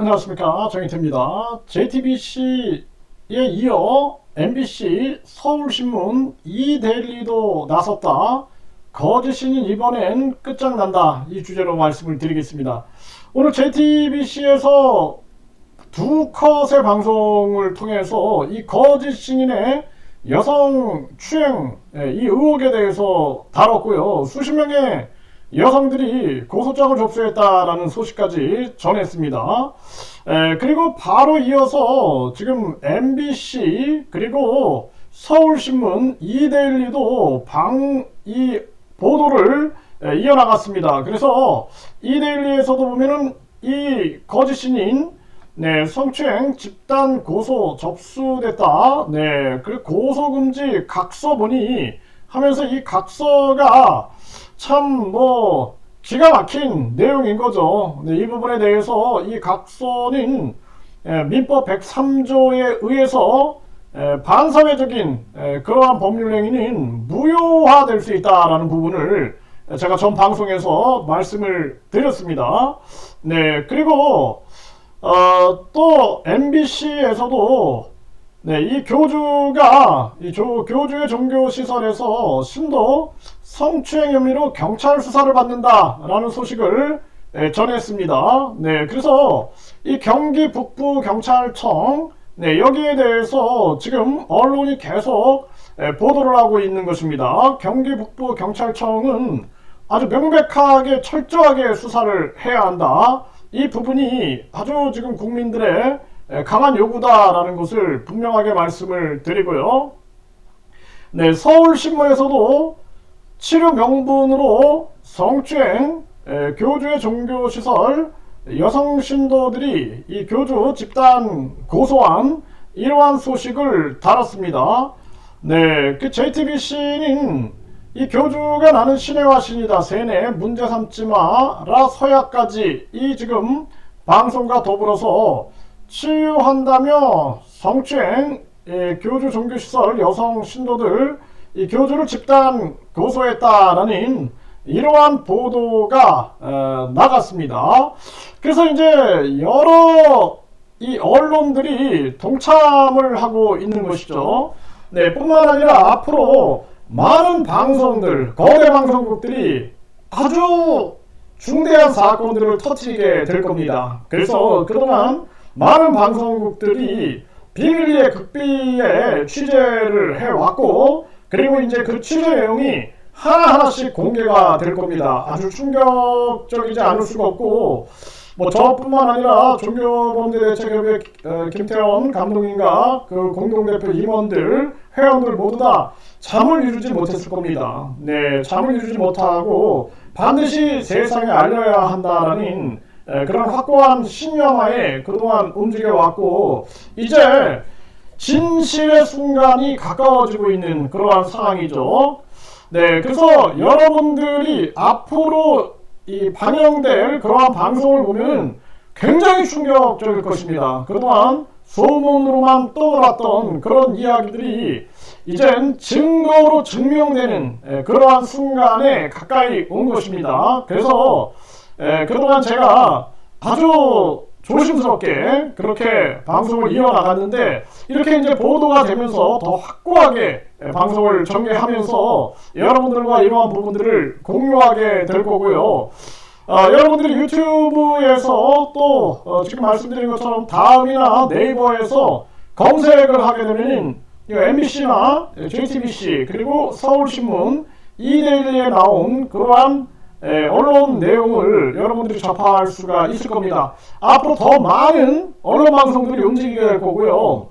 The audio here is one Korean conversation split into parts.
안녕하십니까 정희태입니다. JTBC에 이어 MBC 서울신문 이데일리도 나섰다. 거짓신인 이번엔 끝장난다. 이 주제로 말씀을 드리겠습니다. 오늘 JTBC에서 두 컷의 방송을 통해서 이 거짓신인의 여성 추행 예, 이 의혹에 대해서 다뤘고요. 수십 명의 여성들이 고소장을 접수했다라는 소식까지 전했습니다. 에, 그리고 바로 이어서 지금 MBC 그리고 서울신문 이데일리도 방 이 보도를 에, 이어나갔습니다. 그래서 이데일리에서도 보면은 이 거짓 신인 네, 성추행 집단 고소 접수됐다. 네, 그 고소 금지 각서문이 하면서 이 각서가 참 뭐 기가 막힌 내용인 거죠. 네, 이 부분에 대해서 이 각서는 예, 민법 103조에 의해서 예, 반사회적인 예, 그러한 법률 행위는 무효화될 수 있다라는 부분을 제가 전 방송에서 말씀을 드렸습니다. 네, 그리고 어, 또 MBC에서도 네, 이 교주가 이 조, 교주의 종교 시설에서 신도 성추행 혐의로 경찰 수사를 받는다라는 소식을 네, 전했습니다. 네, 그래서 이 경기 북부 경찰청 네, 여기에 대해서 지금 언론이 계속 네, 보도를 하고 있는 것입니다. 경기 북부 경찰청은 아주 명백하게 철저하게 수사를 해야 한다. 이 부분이 아주 지금 국민들의 강한 요구다라는 것을 분명하게 말씀을 드리고요. 네, 서울신문에서도 치료 명분으로 성추행, 에, 교주의 종교시설, 여성 신도들이 이 교주 집단 고소한 이러한 소식을 다뤘습니다. 네, 그 JTBC는 이 교주가 나는 신의와 신이다 세뇌 문제 삼지 마 라 서야까지 이 지금 방송과 더불어서 치유한다며 성추행 예, 교주 종교시설 여성 신도들 이 교주를 집단 고소했다라는 이러한 보도가 어, 나갔습니다. 그래서 이제 여러 이 언론들이 동참을 하고 있는 것이죠. 네, 뿐만 아니라 앞으로 많은 방송들, 거대 방송국들이 아주 중대한 사건들을 터뜨리게 될 겁니다. 그래서 그동안 많은 방송국들이 비밀리에 극비에 취재를 해왔고, 그리고 이제 그 취재 내용이 하나하나씩 공개가 될 겁니다. 아주 충격적이지 않을 수가 없고, 뭐 저뿐만 아니라 종교범죄대책협의 어, 김태원 감독님과 그 공동대표 임원들, 회원들 모두 다 잠을 이루지 못했을 겁니다. 네, 잠을 이루지 못하고 반드시 세상에 알려야 한다라는 그런 확고한 신념하에 그동안 움직여왔고 이제 진실의 순간이 가까워지고 있는 그러한 상황이죠. 네, 그래서 여러분들이 앞으로 이 반영될 그러한 방송을 보면 굉장히 충격적일 것입니다. 그동안 소문으로만 떠올랐던 그런 이야기들이 이젠 증거로 증명되는 그러한 순간에 가까이 온 것입니다. 그래서 그동안 제가 아주 조심스럽게 그렇게 방송을 이어나갔는데 이렇게 이제 보도가 되면서 더 확고하게 방송을 전개하면서 여러분들과 이러한 부분들을 공유하게 될 거고요. 아, 여러분들이 유튜브에서 또 어, 지금 말씀드린 것처럼 다음이나 네이버에서 검색을 하게 되면 MBC나 JTBC 그리고 서울신문 이데일리에 나온 그러한 에, 언론 내용을 여러분들이 접할 수가 있을 겁니다. 앞으로 더 많은 언론 방송들이 움직이게 될 거고요.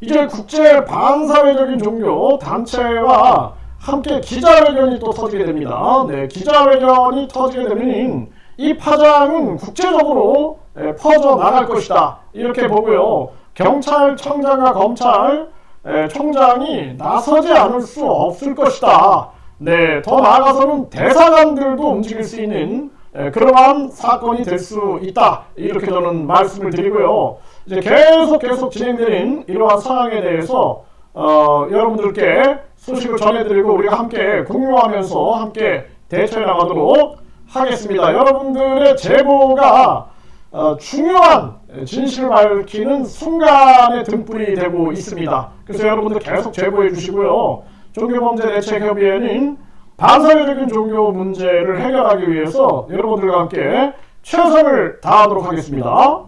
이제 국제 반사회적인 종교 단체와 함께 기자회견이 또 터지게 됩니다. 네, 기자회견이 터지게 되면 이 파장은 국제적으로 예, 퍼져 나갈 것이다. 이렇게 보고요. 경찰청장과 검찰 예, 총장이 나서지 않을 수 없을 것이다. 네, 더 나아가서는 대사관들도 움직일 수 있는 예, 그러한 사건이 될 수 있다. 이렇게 저는 말씀을 드리고요. 이제 계속 계속 진행되는 이러한 상황에 대해서 어, 여러분들께 소식을 전해드리고 우리가 함께 공유하면서 함께 대처해 나가도록 하겠습니다. 여러분들의 제보가 어, 중요한 진실을 밝히는 순간에 등불이 되고 있습니다. 그래서 여러분들 계속 제보해 주시고요. 종교범죄대책협의회는 반사회적인 종교 문제를 해결하기 위해서 여러분들과 함께 최선을 다하도록 하겠습니다.